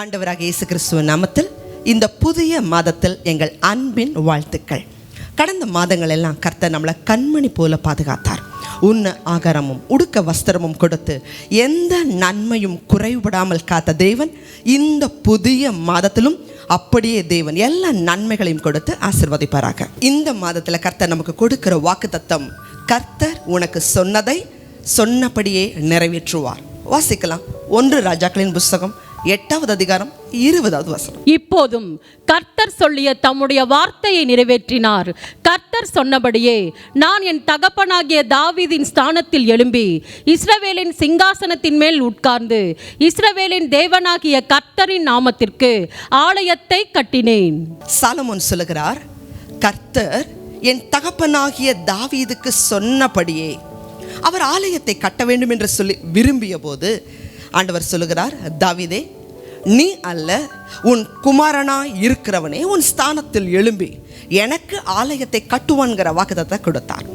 ஆண்டவராக இயேசு கிறிஸ்துவ நாமத்தில் இந்த புதிய மாதத்தில் எங்கள் அன்பின் வாழ்த்துக்கள். கடந்த மாதங்கள் எல்லாம் கர்த்தர் நம்மளை கண்மணி போல பாதுகாத்தார். உண்ண ஆகாரமும் உடுக்க வஸ்திரமும் கொடுத்து எந்த நன்மையும் குறைவுபடாமல் காத்த தேவன் இந்த புதிய மாதத்திலும் அப்படியே தேவன் எல்லா நன்மைகளையும் கொடுத்து ஆசிர்வதிப்பாராக. இந்த மாதத்தில் கர்த்தர் நமக்கு கொடுக்கிற வாக்குத்தத்தம் கர்த்தர் உனக்கு சொன்னதை சொன்னபடியே நிறைவேற்றுவார். வாசிக்கலாம். ஒன்று ராஜாக்களின் புஸ்தகம் எட்டாவது அதிகாரம் இருபதாவது வசனம். இப்போதும் கர்த்தர் சொல்லிய தம்முடைய வார்த்தையை நிறைவேற்றினார். கர்த்தர் சொன்னபடியே நான் என் தகப்பனாகிய தாவீதின் ஸ்தானத்தில் எழும்பி இஸ்ரவேலின் சிங்காசனத்தின் மேல் உட்கார்ந்து இஸ்ரவேலின் தேவனாகிய கர்த்தரின் நாமத்திற்கு ஆலயத்தை கட்டினேன். சாலமோன் சொல்லுகிறார் கர்த்தர் என் தகப்பனாகிய தாவீதுக்கு சொன்னபடியே அவர் ஆலயத்தை கட்ட வேண்டும் என்று சொல்லி விரும்பிய போது ஆண்டவர் சொல்லுகிறார் தாவிதே நீ அல்ல உன் குமாரனாய் இருக்கிறவனே உன் ஸ்தானத்தில் எழும்பி எனக்கு ஆலயத்தை கட்டுவான்கிற வாக்குதத்தை கொடுத்தார்.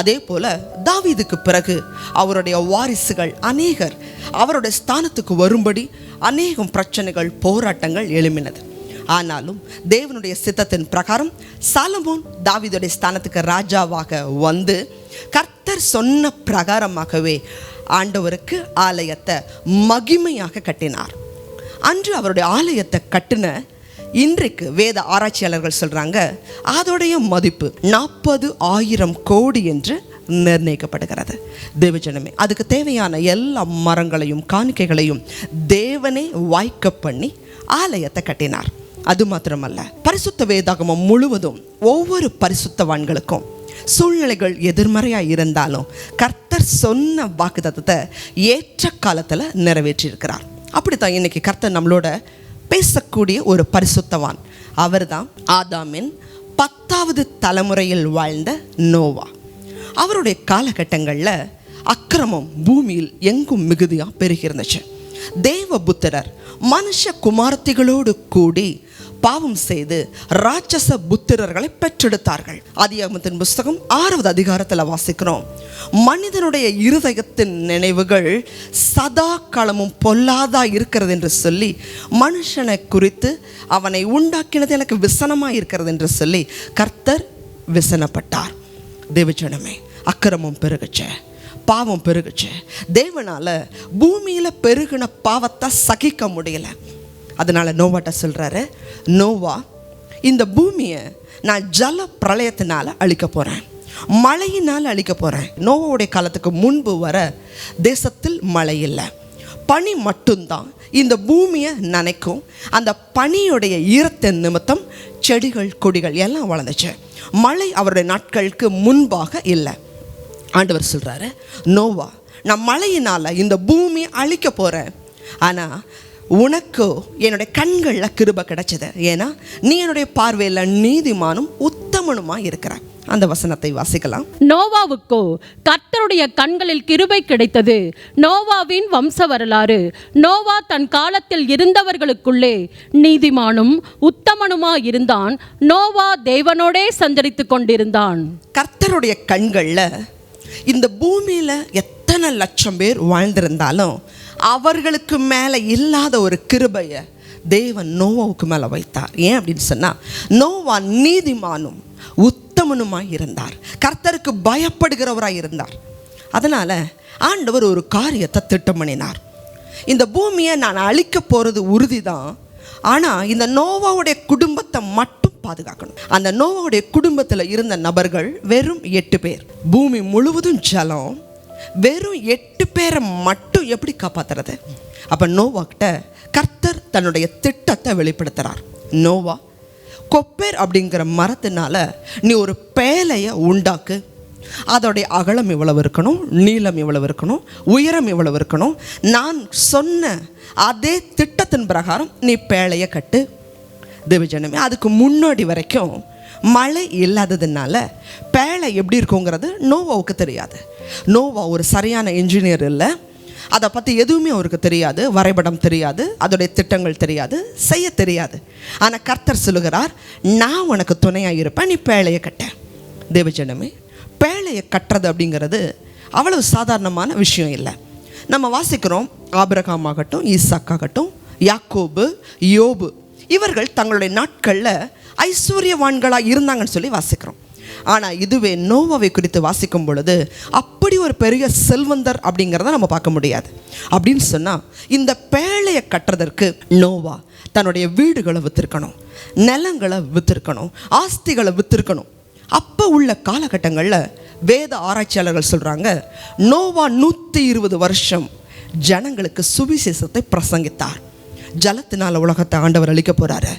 அதே போல தாவிதுக்கு பிறகு அவருடைய வாரிசுகள் அநேகர் அவருடைய ஸ்தானத்துக்கு வரும்படி அநேகம் பிரச்சனைகள் போராட்டங்கள் எழும்பினது. ஆனாலும் தேவனுடைய சித்தத்தின் பிரகாரம் சாலமோன் தாவீதுடைய ஸ்தானத்துக்கு ராஜாவாக வந்து கர்த்தர் சொன்ன பிரகாரமாகவே ஆண்டவருக்கு ஆலயத்தை மகிமையாக கட்டினார். அன்று அவருடைய ஆலயத்தை கட்டின இன்றைக்கு வேத ஆராய்ச்சியாளர்கள் சொல்கிறாங்க அதோடைய மதிப்பு நாற்பது ஆயிரம் கோடி என்று நிர்ணயிக்கப்படுகிறது. தேவஜனமே அதுக்கு தேவையான எல்லா மரங்களையும் காணிக்கைகளையும் தேவனே வாய்க்க பண்ணி ஆலயத்தை கட்டினார். அது மாத்திரமல்ல பரிசுத்த வேதாகமம் முழுவதும் ஒவ்வொரு பரிசுத்தவான்களுக்கும் சூழ்நிலைகள் எதிர்மறையாக இருந்தாலும் கர்த்தர் சொன்ன வாக்குத்தத்தத்தை ஏற்ற காலத்தில் நிறைவேற்றியிருக்கிறார். அப்படித்தான் இன்னைக்கு கர்த்தர் நம்மளோட பேசக்கூடிய ஒரு பரிசுத்தவான். அவர்தான் ஆதாமின் பத்தாவது தலைமுறையில் வாழ்ந்த நோவா. அவருடைய காலகட்டங்களில் அக்கிரமம் பூமியில் எங்கும் மிகுதியாக பெருகி இருந்துச்சு தேவ புத்திரர் மனுஷ குமார்த்திகளோடு கூடி பாவம் செய்து ராட்சச புத்திரர்களை பெற்றெடுத்தார்கள். அதிகாரத்தின் புஸ்தகம் ஆறாவது அதிகாரத்தில் வாசிக்கிறோம். மனிதனுடைய இருதயத்தின் நினைவுகள் சதா காலமும் பொல்லாதா இருக்கிறது என்று சொல்லி மனுஷனை குறித்து அவனை உண்டாக்கினது எனக்கு விசனமாக இருக்கிறது என்று சொல்லி கர்த்தர் விசனப்பட்டார். தேவஜனமே அக்கிரமம் பெருகுச்சே பாவம் பெருகுச்சு. தேவனால் பூமியில பெருகின பாவத்தை சகிக்க முடியல. அதனால் நோவாட்ட சொல்கிறாரு நோவா இந்த பூமியை நான் ஜல பிரளயத்தினால் அழிக்க போகிறேன் மழையினால் அழிக்க போகிறேன் நோவாவுடைய காலத்துக்கு முன்பு வர தேசத்தில் மழை இல்லை. பனி மட்டும்தான் இந்த பூமியை நனைக்கும். அந்த பனியுடைய ஈரத்தின் நிமித்தம் செடிகள் கொடிகள் எல்லாம் வளர்ந்துச்சு. மழை அவருடைய நாட்களுக்கு முன்பாக இல்லை. ஆண்டவர் சொல்கிறாரு நோவா நான் மழையினால் இந்த பூமியை அழிக்க போகிறேன் ஆனால் உனக்கு என்னுடைய கண்களில் கிருப கிடைச்சது. ஏன்னா நீ என்னுடைய பார்வையில் நீதிமானும் உத்தமனுமாக இருக்கிற அந்த வசனத்தை வாசிக்கலாம். நோவாவுக்கோ கர்த்தருடைய கண்களில் கிருபை கிடைத்தது. நோவாவின் வம்ச வரலாறு. நோவா தன் காலத்தில் இருந்தவர்களுக்குள்ளே நீதிமானும் உத்தமனுமா இருந்தான். நோவா தேவனோடே சஞ்சரித்து கொண்டிருந்தான். கர்த்தருடைய கண்களில் இந்த பூமியில் எத்தனை லட்சம் பேர் வாழ்ந்திருந்தாலும் அவர்களுக்கு மேலே இல்லாத ஒரு கிருபையை தேவன் நோவாவுக்கு மேலே வைத்தார். ஏன் அப்படின்னு சொன்னால் நோவா நீதிமானும் உத்தமனுமாய் இருந்தார். கர்த்தருக்கு பயப்படுகிறவராய் இருந்தார். அதனால் ஆண்டவர் ஒரு காரியத்தை திட்டமணினார் இந்த பூமியை நான் அழிக்க போகிறது உறுதி தான் ஆனால் இந்த நோவாவுடைய குடும்பத்தை மட்டும் பாதுகாக்கணும். அந்த நோவாவுடைய குடும்பத்தில் இருந்த நபர்கள் வெறும் எட்டு பேர். பூமி முழுவதும் ஜலம் வெறும் எட்டு பேரை மட்டும் எப்படி காப்பாத்துறது? அப்போ நோவாக்கிட்ட கர்த்தர் தன்னுடைய திட்டத்தை வெளிப்படுத்துகிறார் நோவா கொப்பேர் அப்படிங்கிற மரத்தினால நீ ஒரு பேலையை உண்டாக்கு. அதோடைய அகலம் இவ்வளவு இருக்கணும் நீளம் இவ்வளவு இருக்கணும் உயரம் இவ்வளவு இருக்கணும். நான் சொன்ன அதே திட்டத்தின் பிரகாரம் நீ பேழையை கட்டு. திவிஜனமே அதுக்கு முன்னாடி வரைக்கும் மழை இல்லாததுனால பேழை எப்படி இருக்குங்கிறது நோவாவுக்கு தெரியாது. நோவா ஒரு சரியான இன்ஜினியர் இல்லை. அதை பற்றி எதுவுமே அவருக்கு தெரியாது. வரைபடம் தெரியாது. அதோடைய திட்டங்கள் தெரியாது. செய்ய தெரியாது. ஆனால் கர்த்தர் சொல்லுகிறார் நான் உனக்கு துணையாக இருப்பேன். நீ பேழையை கட்ட. தேவஜனமே பேழையை கட்டுறது அப்படிங்கிறது அவ்வளவு சாதாரணமான விஷயம் இல்லை. நம்ம வாசிக்கிறோம் ஆபிரகாம் ஆகட்டும் ஈசாக் ஆகட்டும் யாக்கோபு யோபு. இவர்கள் தங்களுடைய நாட்களில் ஐஸ்வர்யவான்களாக இருந்தாங்கன்னு சொல்லி வாசிக்கிறோம். ஆனால் இதுவே நோவாவை குறித்து வாசிக்கும் பொழுது அப்படி ஒரு பெரிய செல்வந்தர் அப்படிங்கிறத நம்ம பார்க்க முடியாது. அப்படின்னு சொன்னால் இந்த பேழையை கட்டுறதற்கு நோவா தன்னுடைய வீடுகளை விற்றுருக்கணும் நிலங்களை விற்றுருக்கணும் ஆஸ்திகளை விற்றுருக்கணும் அப்போ உள்ள காலகட்டங்களில் வேத ஆராய்ச்சியாளர்கள் சொல்கிறாங்க நோவா நூற்றி இருபது வருஷம் ஜனங்களுக்கு சுவிசேஷத்தை பிரசங்கித்தார். ஜலத்தினால் உலகத்தை ஆண்டவர் அழிக்க போகிறாரு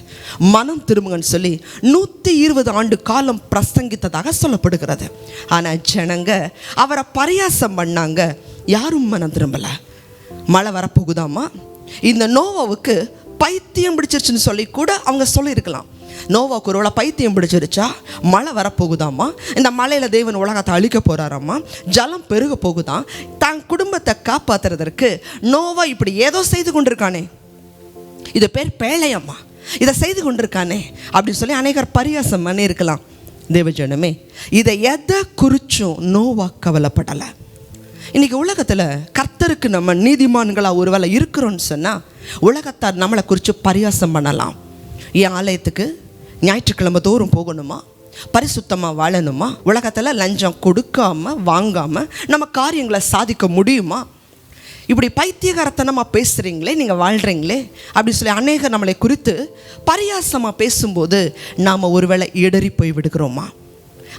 மனம் திரும்புங்கன்னு சொல்லி நூற்றி இருபது ஆண்டு காலம் பிரசங்கித்ததாக சொல்லப்படுகிறது. ஆனால் ஜனங்க அவரை பரியாசம் பண்ணாங்க. யாரும் மனம் திரும்பலை. மழை வரப்போகுதாமா? இந்த நோவாவுக்கு பைத்தியம் பிடிச்சிருச்சுன்னு சொல்லி கூட அவங்க சொல்லியிருக்கலாம். நோவாவுக்கு ஒருவேளை பைத்தியம் பிடிச்சிருச்சா? மழை வரப்போகுதாம்மா இந்த மலையில் தேவன் உலகத்தை அழிக்க போகிறாராம்மா ஜலம் பெருக போகுதான் தன் குடும்பத்தை காப்பாத்துறதற்கு நோவா இப்படி ஏதோ செய்து கொண்டிருக்கானே. இது பேர் பேழையம்மா இதை செய்து கொண்டிருக்கானே அப்படின்னு சொல்லி அநேகர் பரியாசம் பண்ணி இருக்கலாம் தேவஜனமே இதை எதை குறிச்சும் நோவா கவலைப்படலை. இன்னைக்கு உலகத்தில் கர்த்தருக்கு நம்ம நீதிமான்களாக ஒருவேளை இருக்கிறோன்னு சொன்னால் உலகத்தார் நம்மளை குறித்து பரியாசம் பண்ணலாம். என் ஆலயத்துக்கு ஞாயிற்றுக்கிழமை தோறும் போகணுமா? பரிசுத்தமாக வாழணுமா? உலகத்தில் லஞ்சம் கொடுக்காமல் வாங்காமல் நம்ம காரியங்களை சாதிக்க முடியுமா? இப்படி பைத்தியகாரத்தனமாக பேசுகிறீங்களே நீங்கள் வாழ்கிறீங்களே அப்படி சொல்லி அநேகர் நம்மளை குறித்து பரியாசமாக பேசும்போது நாம் ஒருவேளை இடறி போய் விடுகிறோமா?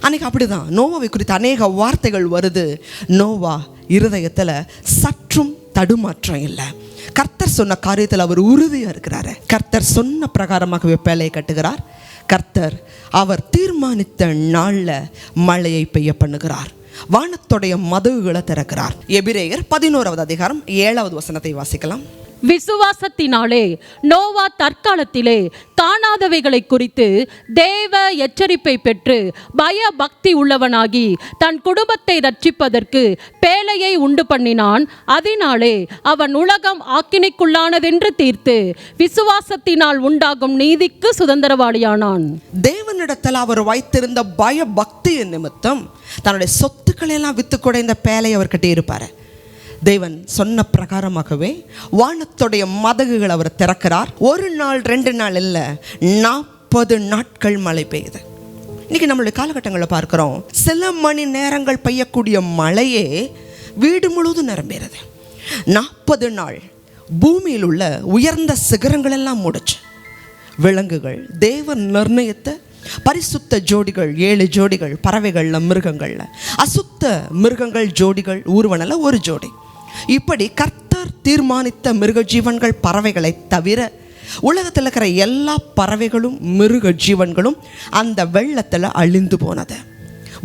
அன்னைக்கு அப்படிதான். நோவாவை குறித்து அநேக வார்த்தைகள் வருது. நோவா இருதயத்தில் சற்றும் தடுமாற்றம் இல்லை. கர்த்தர் சொன்ன காரியத்தில் அவர் உறுதியாக இருக்கிறாரு. கர்த்தர் சொன்ன பிரகாரமாகவே பேலையை கட்டுகிறார். கர்த்தர் அவர் தீர்மானித்த நாளில் மழையை பெய்ய பண்ணுகிறார். வானத்துடைய மதகுகளை திறக்கிறார். எபிரேயர் பதினோராவது அதிகாரம் ஏழாவது வசனத்தை வாசிக்கலாம். விசுவாசத்தினாலே நோவா தற்காலத்திலே காணாதவைகளை குறித்து தேவ எச்சரிப்பை பெற்று பய பக்தி உள்ளவனாகி தன் குடும்பத்தை ரட்சிப்பதற்கு பேழையை உண்டு பண்ணினான். அதனாலே அவன் உலகம் ஆக்கினைக்குள்ளானதென்று தீர்த்து விசுவாசத்தினால் உண்டாகும் நீதிக்கு சுதந்திரவாளியானான். தேவனிடத்தில் அவர் வைத்திருந்த பய பக்தியின் நிமித்தம் தன்னுடைய சொத்துக்களை எல்லாம் வித்து கூட இந்த பேலையை அவர் இருப்பார். தேவன் சொன்ன பிரகாரமாகவே வானத்துடைய மதகுகள் அவர் திறக்கிறார். ஒரு நாள் ரெண்டு நாள் இல்லை நாற்பது நாட்கள் மழை பெய்யுது. இன்னைக்கு நம்மளுடைய காலகட்டங்களில் பார்க்குறோம். சில மணி நேரங்கள் பெய்யக்கூடிய மழையே வீடு முழுவதும் நிரம்பிடுது நாற்பது நாள் பூமியில் உள்ள உயர்ந்த சிகரங்கள் எல்லாம் முடிச்சு. விலங்குகள் தேவன் நிர்ணயித்த பரிசுத்த ஜோடிகள் ஏழு ஜோடிகள் பறவைகளில் மிருகங்களில். அசுத்த மிருகங்கள் ஜோடிகள் ஊர்வனல ஒரு ஜோடி. இப்படி கர்த்தர் தீர்மானித்த மிருக ஜீவன்கள் பறவைகளை தவிர உலகத்தில் இருக்கிற எல்லா பறவைகளும் மிருக ஜீவன்களும் அந்த வெள்ளத்தில் அழிந்து போனது.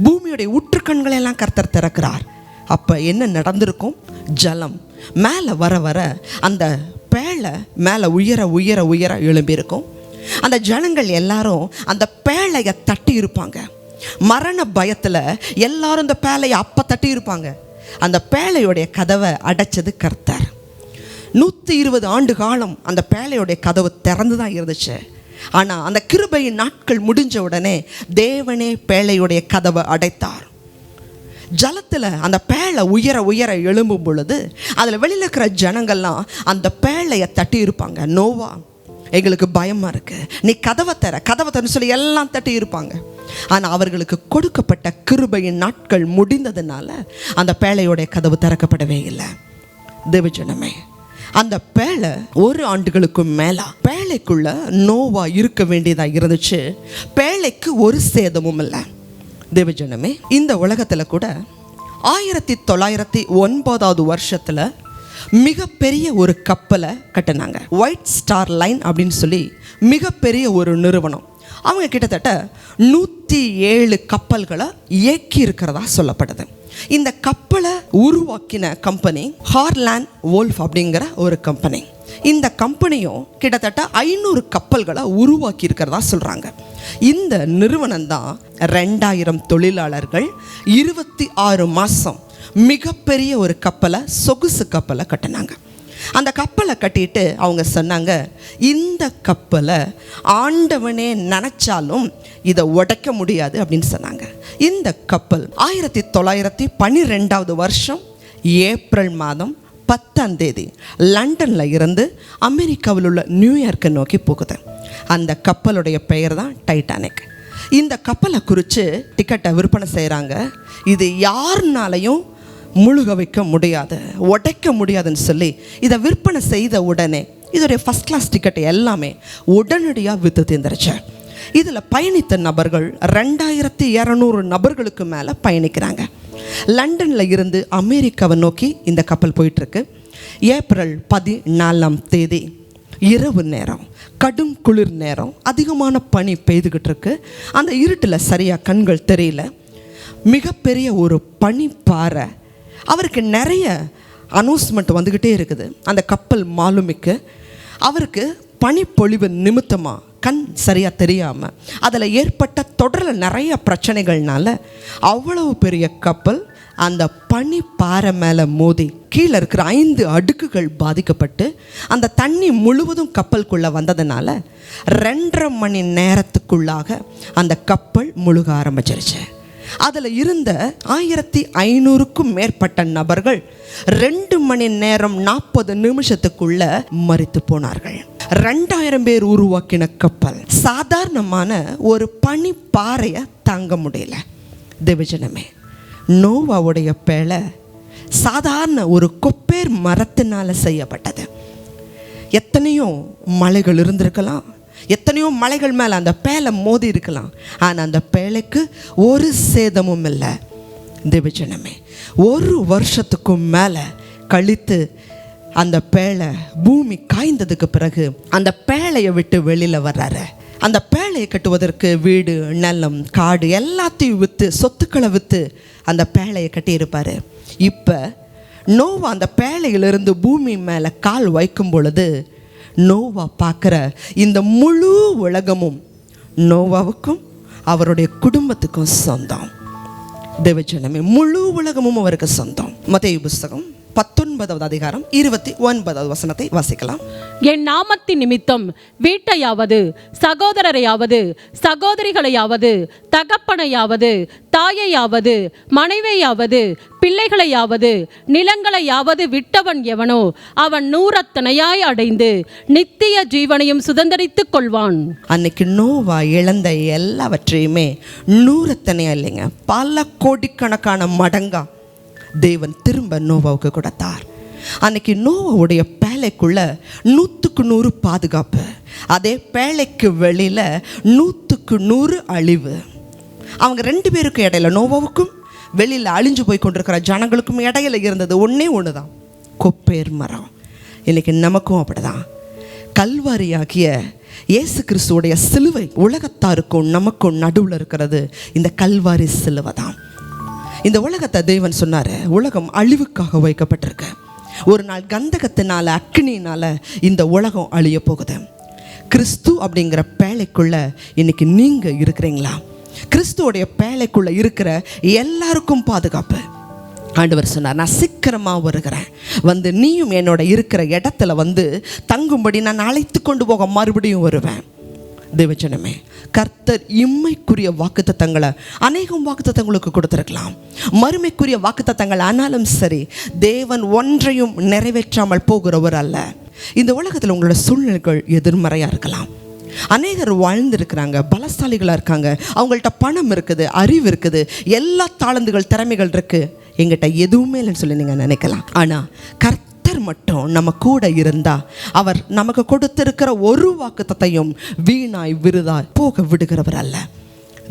பூமியுடைய ஊற்றுக்கண்களை எல்லாம் கர்த்தர் திறக்கிறார். அப்போ என்ன நடந்திருக்கும்? ஜலம். மேலே வர வர அந்த பேழை மேலே உயர உயர உயர எழும்பியிருக்கும். அந்த ஜனங்கள் எல்லாரும் அந்த பேழையை தட்டி இருப்பாங்க மரண பயத்தில் எல்லாரும் அந்த பேழையை அப்போ தட்டி இருப்பாங்க அந்த பேழையுடைய கதவை அடைச்சது கர்த்தர். நூற்றி இருபது ஆண்டு காலம் அந்த பேழையுடைய கதவு திறந்து தான் இருந்துச்சு. ஆனால் அந்த கிருபையின் நாட்கள் முடிஞ்ச உடனே தேவனே பேழையுடைய கதவை அடைத்தார். ஜலத்தில் அந்த பேழை உயர உயர எழும்பும் பொழுது அதில் வெளியில் இருக்கிற ஜனங்கள்லாம் அந்த பேழையை தட்டி இருப்பாங்க நோவா எங்களுக்கு பயமாக இருக்குது நீ கதவை தர கதவை தரன்னு சொல்லி எல்லாம் தட்டி இருப்பாங்க. ஆனால் அவர்களுக்கு கொடுக்கப்பட்ட கிருபையின் நாட்கள் முடிந்ததுனால அந்த பேழையோடைய கதவு திறக்கப்படவே இல்லை. தேவஜனமே அந்த பேழை ஒரு ஆண்டுகளுக்கும் மேலே பேழைக்குள்ள நோவா இருக்க வேண்டியதாக இருந்துச்சு. பேழைக்கு ஒரு சேதமும் இல்லை. தேவஜனமே இந்த உலகத்தில் கூட ஆயிரத்தி தொள்ளாயிரத்தி ஒன்பதாவது வருஷத்தில் மிகப்பெரிய ஒரு கப்பலை கட்டினாங்க. ஒயிட் ஸ்டார் லைன் அப்படின்னு சொல்லி மிகப்பெரிய ஒரு நிறுவனம். அவங்க கிட்டத்தட்ட நூற்றி ஏழு கப்பல்களை இயக்கி இருக்கிறதா சொல்லப்படுது. இந்த கப்பலை உருவாக்கின கம்பெனி ஹார்லேண்ட் வோல்ஃப் அப்படிங்கிற ஒரு கம்பெனி இந்த கம்பெனியும் கிட்டத்தட்ட ஐநூறு கப்பல்களை உருவாக்கி இருக்கிறதா சொல்கிறாங்க இந்த நிறுவனம் தான் ரெண்டாயிரம் தொழிலாளர்கள் இருபத்தி ஆறு மாதம் மிகப்பெரிய ஒரு கப்பலை சொகுசு கப்பலை கட்டினாங்க. அந்த கப்பலை கட்டிட்டு அவங்க சொன்னாங்க இந்த கப்பலை ஆண்டவனே நினச்சாலும் இதை உடைக்க முடியாது அப்படின்னு சொன்னாங்க. இந்த கப்பல் ஆயிரத்தி தொள்ளாயிரத்தி பன்னிரெண்டாவது வருஷம் ஏப்ரல் மாதம் பத்தாம் தேதி லண்டனில் இருந்து அமெரிக்காவில் உள்ள நியூயார்க்கை நோக்கி போகுது. அந்த கப்பலுடைய பெயர் தான் டைட்டானிக். இந்த கப்பலை குறித்து டிக்கெட்டை விற்பனை செய்கிறாங்க இது யாருனாலையும் முழுக வைக்க முடியாது உடைக்க முடியாதுன்னு சொல்லி இதை விற்பனை செய்த உடனே இதோடைய ஃபஸ்ட் கிளாஸ் டிக்கெட் எல்லாமே உடனடியாக விற்று தீர்ந்துருச்சு. இதில் பயணித்த நபர்கள் ரெண்டாயிரத்தி இரநூறு நபர்களுக்கு மேலே பயணிக்கிறாங்க. லண்டனில் இருந்து அமெரிக்காவை நோக்கி இந்த கப்பல் போயிட்டுருக்கு. ஏப்ரல் பதினாலாம் தேதி இரவு நேரம் கடும் குளிர் நேரம் அதிகமான பனி பெய்துகிட்டு இருக்கு அந்த இருட்டில் சரியாக கண்கள் தெரியல. மிகப்பெரிய ஒரு பனிப்பாறை அவருக்கு நிறைய அனௌன்ஸ்மெண்ட் வந்துக்கிட்டே இருக்குது. அந்த கப்பல் மாலுமிக்கு. அவருக்கு பனிப்பொழிவு நிமித்தமாக கண் சரியாக தெரியாமல் அதில் ஏற்பட்ட தொடரில் நிறைய பிரச்சனைகள்னால அவ்வளவு பெரிய கப்பல் அந்த பனி பாறை மேலே மோதி கீழே இருக்கிற ஐந்து அடுக்குகள் பாதிக்கப்பட்டு அந்த தண்ணி முழுவதும் கப்பலுக்குள்ளே வந்ததுனால ரெண்டரை மணி நேரத்துக்குள்ளாக அந்த கப்பல் முழுக ஆரம்பிச்சிருச்சு. அதில் இருந்த ஆயிரத்தி ஐநூறுக்கும் மேற்பட்ட நபர்கள் ரெண்டு மணி நேரம் நாற்பது நிமிஷத்துக்குள்ள மறித்து போனார்கள். ரெண்டாயிரம் பேர் உருவாக்கின கப்பல். சாதாரணமான ஒரு பனி பாறையை தாங்க முடியல. திவிஜனமே நோவாவுடைய பேழை சாதாரண ஒரு கொப்பேர் மரத்தினால செய்யப்பட்டது. எத்தனையோ மலைகள் இருந்திருக்கலாம் எத்தனையோ மலைகள் மேலே அந்த பேலை மோதி இருக்கலாம். ஆனால் அந்த பேழைக்கு ஒரு சேதமும் இல்லை. திவிஜனமே ஒரு வருஷத்துக்கும் மேலே கழித்து அந்த பேழை பூமி காய்ந்ததுக்கு பிறகு அந்த பேழையை விட்டு வெளியில் வர்றாரு. அந்த பேழையை கட்டுவதற்கு வீடு நிலம் காடு எல்லாத்தையும் விற்று சொத்துக்களை விற்று அந்த பேழையை கட்டியிருப்பார். இப்போ நோவா அந்த பேழையிலிருந்து பூமி மேலே கால் வைக்கும் பொழுது நோவா பார்க்குற இந்த முழு உலகமும் நோவாவுக்கும் அவருடைய குடும்பத்துக்கும் சொந்தம். தேவஜனமே முழு உலகமும் அவருக்கு சொந்தம். மத்திய புஸ்தகம் பத்தொன்பதாவது அதிகாரம் இருபத்தி ஒன்பதாவது வசனத்தை வாசிக்கலாம். என் நாமத்தின் நிமித்தம் வீட்டையாவது சகோதரரையாவது சகோதரிகளையாவது தகப்பனையாவது தாயையாவது மனைவியாவது பிள்ளைகளையாவது நிலங்களையாவது விட்டவன் எவனோ அவன் நூறத்தனையாய் அடைந்து நித்திய ஜீவனையும் சுதந்தரித்துக் கொள்வான். அன்னைக்கு நோவா இழந்த எல்லாவற்றையுமே நூறத்தனையா இல்லைங்க பல கோடிக்கணக்கான மடங்கா தேவன் திரும்ப நோவாவுக்கு கொடுத்தார். அன்னைக்கு நோவாவுடைய பேழைக்குள்ள நூற்றுக்கு நூறு பாதுகாப்பு. அதே பேழைக்கு வெளியில் நூற்றுக்கு நூறு அழிவு. அவங்க ரெண்டு பேருக்கும் இடையில நோவாவுக்கும் வெளியில் அழிஞ்சு போய் கொண்டிருக்கிற ஜனங்களுக்கும் இடையில இருந்தது ஒன்றே ஒன்று தான் கொப்பேர் மரம். இன்னைக்கு நமக்கும் அப்படிதான். கல்வாரியாகிய இயேசு கிறிஸ்துவோடைய சிலுவை உலகத்தாருக்கும் நமக்கும் நடுவில் இருக்கிறது இந்த கல்வாரி சிலுவை தான் இந்த உலகத்தை தேவன் சொன்னார் உலகம் அழிவுக்காக வைக்கப்பட்டிருக்கு. ஒரு நாள் கந்தகத்தினால அக்னினால் இந்த உலகம் அழிய போகுது. கிறிஸ்து அப்படிங்கிற பேழைக்குள்ள இன்னைக்கு நீங்க இருக்கிறீங்களா? கிறிஸ்துவோடைய பேழைக்குள்ள இருக்கிற எல்லாருக்கும் பாதுகாப்பு. ஆண்டவர் சொன்னார் நான் சீக்கிரமாக வருகிறேன். வந்து நீயும் என்னோட இருக்கிற இடத்துல வந்து தங்கும்படி நான் அழைத்து கொண்டு போக மறுபடியும் வருவேன். தேவச்சனமே கர்த்தர் இம்மைக்குரிய வாக்குத்தத்தங்களை அநேகம் வாக்குத்தத்தங்களுக்கு கொடுத்துருக்கலாம். மறுமைக்குரிய வாக்குத்தத்தங்கள் ஆனாலும் சரி தேவன் ஒன்றையும் நிறைவேற்றாமல் போகிறவர் அல்ல. இந்த உலகத்தில் உங்களோட சூழ்நிலைகள் எதிர்மறையாக இருக்கலாம். அநேகர் வாழ்ந்திருக்கிறாங்க பலசாலிகளாக இருக்காங்க. அவங்கள்ட்ட பணம் இருக்குது அறிவு இருக்குது எல்லா தாளந்துகள் திறமைகள் இருக்குது எங்கிட்ட எதுவுமே இல்லைன்னு சொல்லி நீங்கள் நினைக்கலாம். ஆனால் கர்த்தர் மட்டும் நம்ம கூட இருந்தா அவர் நமக்கு கொடுத்திருக்கிற ஒரு வாக்குத்தத்தையும் வீணாய் விருதாய் போக விடுகிறவர் அல்ல.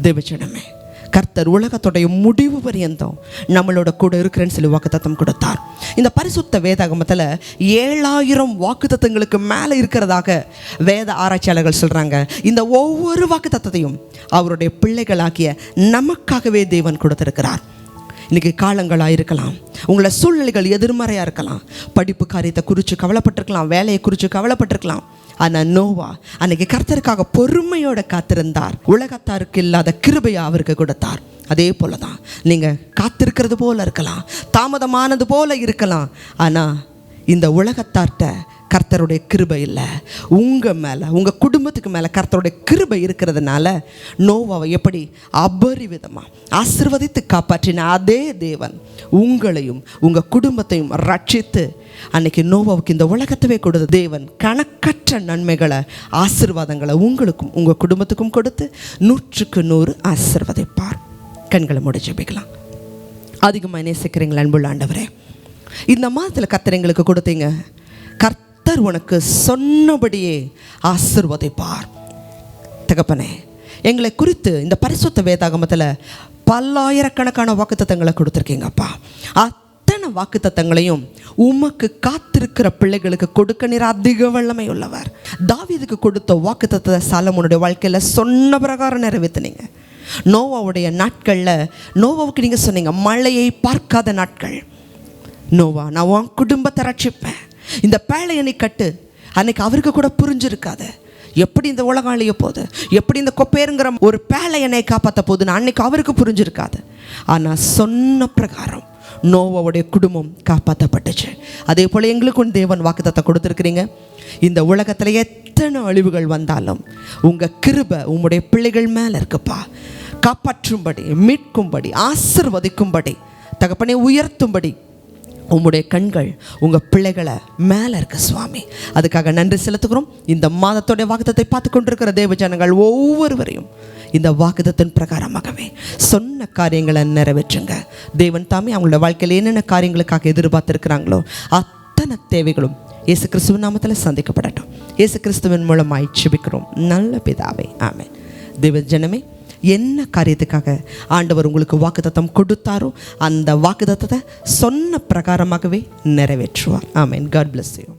தேவச்சனமே கர்த்தர் உலகத்துடைய முடிவு பரியந்தம் நம்மளோட கூட இருக்கிறேன்னு சொல்லி வாக்குத்தத்தம் கொடுத்தார். இந்த பரிசுத்த வேதாகமத்தில் ஏழாயிரம் வாக்குத்தத்தங்களுக்கு மேலே இருக்கிறதாக வேத ஆராய்ச்சியாளர்கள் சொல்கிறாங்க இந்த ஒவ்வொரு வாக்குத்தத்தையும் அவருடைய பிள்ளைகளாகிய நமக்காகவே தேவன் கொடுத்திருக்கிறார். இன்னைக்கு காலங்களாக இருக்கலாம். உங்களை சூழ்நிலைகள் எதிர்மறையாக இருக்கலாம். படிப்பு காரியத்தை குறித்து கவலைப்பட்டிருக்கலாம் வேலையை குறித்து கவலைப்பட்டிருக்கலாம். ஆனால் நோவா அன்னைக்கு கர்த்தருக்காக பொறுமையோட காத்திருந்தார். உலகத்தாருக்கு இல்லாத கிருபையை அவருக்கு கொடுத்தார். அதே போல தான் நீங்கள் காத்திருக்கிறது போல இருக்கலாம். தாமதமானது போல இருக்கலாம். ஆனால் இந்த உலகத்தார்கிட்ட கர்த்தருடைய கிருபை இல்லை. உங்கள் மேலே உங்கள் குடும்பத்துக்கு மேலே கர்த்தருடைய கிருபை இருக்கிறதுனால நோவாவை எப்படி அபரிவிதமாக ஆசிர்வதித்து காப்பாற்றின அதே தேவன் உங்களையும் உங்கள் குடும்பத்தையும் ரட்சித்து அன்னைக்கு நோவாவுக்கு இந்த உலகத்தவே கொடுத்த தேவன் கணக்கற்ற நன்மைகளை ஆசிர்வாதங்களை உங்களுக்கும் உங்கள் குடும்பத்துக்கும் கொடுத்து நூற்றுக்கு நூறு ஆசிர்வதிப்பார். கண்களை மூடி அதிகமாக நேசிக்கிறீங்களா அன்புள்ள ஆண்டவரே? இந்த மாதத்தில் கர்த்தர் எங்களுக்கு கொடுத்தீங்க. கத்தர் உனக்கு சொன்னபடியே ஆசிர்வதிப்பார். தகப்பனே எங்களை குறித்து இந்த பரிசுத்த வேதாகமத்தில் பல்லாயிரக்கணக்கான வாக்குத்தத்தங்களை கொடுத்துருக்கீங்கப்பா. அத்தனை வாக்குத்தத்தங்களையும் உமக்கு காத்திருக்கிற பிள்ளைகளுக்கு கொடுக்க நீர் அதிக வல்லமை உள்ளவர். தாவிதுக்கு கொடுத்த வாக்குத்தத்தை சாலமோனுடைய வாழ்க்கையில் சொன்ன பிரகாரம் நிறைவேற்றினீங்க நோவாவுடைய நாட்களில் நோவாவுக்கு நீங்கள் சொன்னீங்க மழையை பார்க்காத நாட்கள். நோவா நான் உன் குடும்பத்தை ரட்சிப்பேன். இந்த பேழையனை கட்டு. அன்னைக்கு அவருக்கு கூட புரிஞ்சிருக்காது. எப்படி இந்த உலகம் அழிய போகுது எப்படி இந்த கொப்பேருங்கிற ஒரு பேழையனை காப்பாற்ற போகுதுன்னு அன்னைக்கு அவருக்கு புரிஞ்சிருக்காது. ஆனால் சொன்ன பிரகாரம் நோவாவுடைய குடும்பம் காப்பாற்றப்பட்டுச்சு அதே போல் எங்களுக்கும் தேவன் வாக்குத்தத்தை கொடுத்துருக்குறீங்க. இந்த உலகத்தில் எத்தனை அழிவுகள் வந்தாலும் உங்கள் கிருபை உங்களுடைய பிள்ளைகள் மேலே இருக்குப்பா. காப்பாற்றும்படி மீட்கும்படி ஆசிர்வதிக்கும்படி தகப்பனை உயர்த்தும்படி உங்களுடைய கண்கள் உங்கள் பிள்ளைகளை மேலே இருக்க சுவாமி. அதுக்காக நன்றி செலுத்துகிறோம். இந்த மாதத்தோடைய வாக்குத்தத்தை பார்த்து கொண்டிருக்கிற தேவ ஜனங்கள் ஒவ்வொருவரையும் இந்த வாக்குதத்தின் பிரகாரமாகவே சொன்ன காரியங்களை நிறைவேற்றுங்க. தேவன் தாமே அவங்களோட வாழ்க்கையில் என்னென்ன காரியங்களுக்காக எதிர்பார்த்துருக்கிறாங்களோ அத்தனை தேவைகளும் இயேசு கிறிஸ்துவின் நாமத்தில் சந்திக்கப்படட்டும். இயேசு கிறிஸ்துவின் மூலமாய் ஜெபிக்கிறோம். நல்ல பிதாவை. ஆமே தேவ ஜனமே என்ன காரியத்துக்காக ஆண்டவர் உங்களுக்கு வாக்குத்தத்தம் கொடுத்தாரோ அந்த வாக்குத்தத்தத்தை சொன்ன பிரகாரமாகவே நிறைவேற்றுவார். ஆமென் காட் பிளஸ் யூ